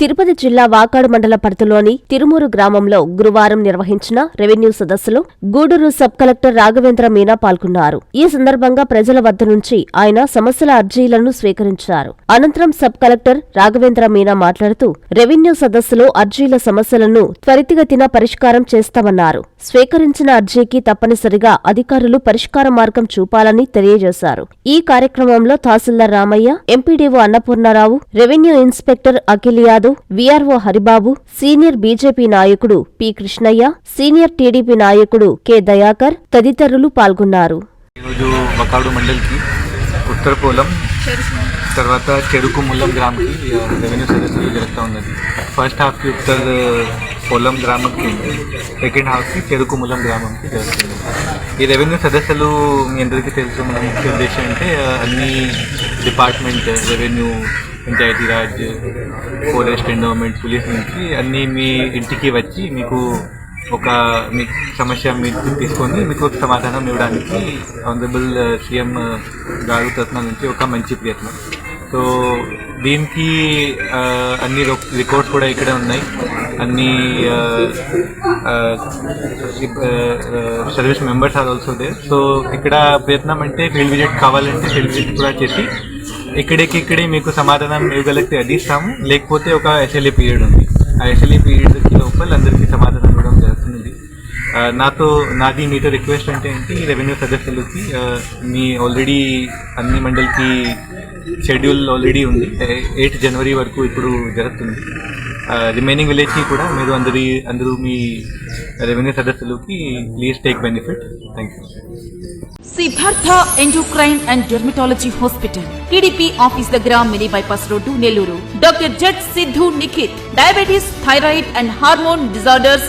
తిరుపతి జిల్లా వాకాడు మండల పరిధిలోని తిరుమూరు గ్రామంలో గురువారం నిర్వహించిన రెవెన్యూ సదస్సులో గూడూరు సబ్ కలెక్టర్ రాఘవేంద్ర మీనా పాల్గొన్నారు. ఈ సందర్భంగా ప్రజల వద్ద నుంచి ఆయన సమస్యల అర్జీలను స్వీకరించారు. అనంతరం సబ్ కలెక్టర్ రాఘవేంద్ర మీనా మాట్లాడుతూ రెవెన్యూ సదస్సులో అర్జీల సమస్యలను త్వరితగతిన పరిష్కారం చేస్తామన్నారు. స్వీకరించిన అర్జీకి తప్పనిసరిగా అధికారులు పరిష్కార మార్గం చూపాలని తెలియజేశారు. ఈ కార్యక్రమంలో tahsildar Ramaiah MPDO Annapurna Rao revenue inspector Akhil Yadav VRO Haribabu senior BJP నాయకుడు పి కృష్ణయ్య సీనియర్ టీడీపీ నాయకుడు కె దయాకర్ తదితరులు పాల్గొన్నారు. ఈరోజు వకాడు మండల్కి ఉత్తర తర్వాత చెరుకు ముల్లం గ్రామ్కి రెవెన్యూ సర్వీస్ జరుగుతూ ఉన్నది. ఫస్ట్ హాఫ్కి ఉత్తర్ పొలం గ్రామంకి సెకండ్ హౌస్కి చెరుకుములం గ్రామంకి జరుగుతుంది ఈ రెవెన్యూ సదస్సులు మీ అందరికీ తెలుసు. మన ముఖ్య ఉద్దేశం అంటే అన్ని department revenue Panchayati Raj forest endowment police నుంచి అన్నీ మీ ఇంటికి వచ్చి మీకు ఒక మీ సమస్య మీరు తీసుకొని మీకు ఒక సమాధానం ఇవ్వడానికి ఆనరబుల్ సీఎం గారు తరఫున నుంచి ఒక మంచి ప్రయత్నం. సో దీనికి అన్ని రికార్డ్స్ కూడా ఇక్కడే ఉన్నాయి. అన్ని service members are also they so ఇక్కడ ప్రయత్నం అంటే ఫీల్డ్ విజిట్ కావాలంటే ఫీల్డ్ విజిట్ కూడా చేసి ఇక్కడికి ఇక్కడే మీకు సమాధానం ఇవ్వగలిగితే అది ఇస్తాము. లేకపోతే ఒక ఎస్ఎల్ఏ పీరియడ్ ఉంది. ఆ ఎస్ఎల్ఏ పీరియడ్కి లోపల అందరికీ సమాధానం Uh, నాతో నాది మీతో రిక్వెస్ట్ అంటే ఏంటి రెవెన్యూ సదస్సులకి uh, మీ ఆల్రెడీ అన్ని మండలికి షెడ్యూల్ ఆల్రెడీ ఉంది. Uh, ఎయిట్ జనవరి వరకు ఇప్పుడు జరుగుతుంది. రిమైనింగ్ విలేజ్కి కూడా మీరు అందరి అందరూ మీ revenue సదస్సులకి please take benefit thank you Siddhartha endocrine and dermatology hospital TDP office దగ్గర mini bypass road Nellore. Doctor Z Siddhu Nikhit diabetes thyroid and hormone disorders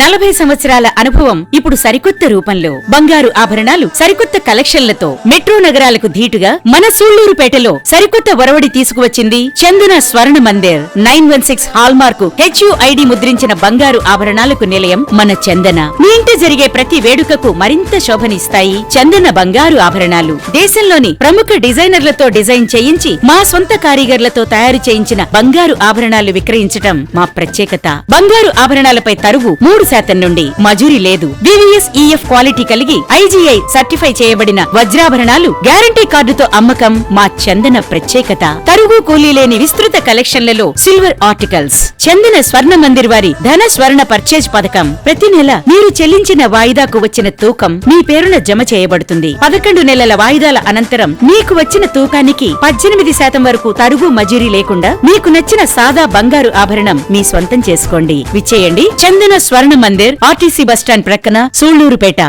నలభై సంవత్సరాల అనుభవం ఇప్పుడు సరికొత్త రూపంలో. బంగారు ఆభరణాలు సరికొత్త కలెక్షన్లతో మెట్రో నగరాలకు ధీటుగా మన సూళ్ళూరుపేటలో సరికొత్త ఒరవడి తీసుకువచ్చింది Chandana Swarna Mandir. Nine one six hallmark HUID ముద్రించిన బంగారు ఆభరణాలకు నిలయం మన చందన. మీ ఇంట జరిగే ప్రతి వేడుకకు మరింత శోభనిస్తాయి చందన బంగారు ఆభరణాలు. దేశంలోని ప్రముఖ డిజైనర్లతో డిజైన్ చేయించి మా సొంత కారీగర్లతో తయారు చేయించిన బంగారు ఆభరణాలు విక్రయించటం మా ప్రత్యేకత. బంగారు ఆభరణాలపై తరువు మూడు శాతం నుండి మజూరీ లేదు. వివిఎస్ ఈఎఫ్ క్వాలిటీ కలిగి ఐజీఐ సర్టిఫై చేయబడిన వజ్రాభరణాలు గ్యారంటీ కార్డుతో అమ్మకం మా చందన ప్రత్యేకత. తరుగు కూలీ లేని విస్తృత కలెక్షన్లలో సిల్వర్ ఆర్టికల్స్. చందన స్వర్ణ మందిర్ వారి ధన స్వర్ణ పర్చేజ్ పథకం. ప్రతి నెల మీరు చెల్లించిన వాయిదాకు వచ్చిన తూకం మీ పేరున జమ చేయబడుతుంది. పదకొండు నెలల వాయిదాల అనంతరం మీకు వచ్చిన తూకానికి పద్దెనిమిది శాతం వరకు తరుగు మజూరీ లేకుండా మీకు నచ్చిన సాదా బంగారు ఆభరణం మీ స్వంతం చేసుకోండి. విచ్చేయండి. Chandana Swarna Swarna Mandir RTC bus stand ಪ್ರಕ್ಕನ ಸೂಳೂರುಪೇಟ